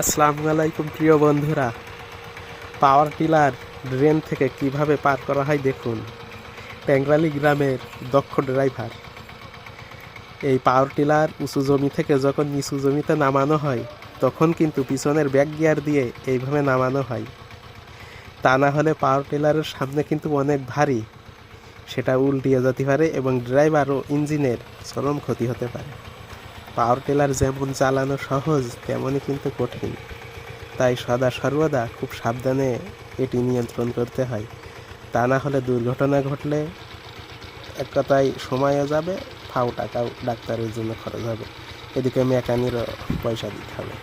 আসসালামু আলাইকুম, প্রিয় বন্ধুরা। পাওয়ার টিলার ড্রেন থেকে কীভাবে পার করা হয় দেখুন। ট্যাংরালি গ্রামের দক্ষ ড্রাইভার। এই পাওয়ার টিলার উঁচু জমি থেকে যখন নিচু জমিতে নামানো হয়, তখন কিন্তু পিছনের ব্যাক গিয়ার দিয়ে এইভাবে নামানো হয়। তা না হলে পাওয়ার টিলারের সামনে কিন্তু অনেক ভারী। সেটা উল্টিয়ে যেতে পারে এবং ড্রাইভার ও ইঞ্জিনের চরম ক্ষতি হতে পারে। পাওয়ার টেলার যেমন চালানো সহজ, তেমনই কিন্তু কঠিন। তাই সদা সর্বদা খুব সাবধানে এটি নিয়ন্ত্রণ করতে হয়। তা না হলে দুর্ঘটনা ঘটলে এক কথায় সময়ও যাবে, ফাও টাকাও ডাক্তারের জন্য খরচ হবে। এদিকে মেকানিরও পয়সা দিতে হবে।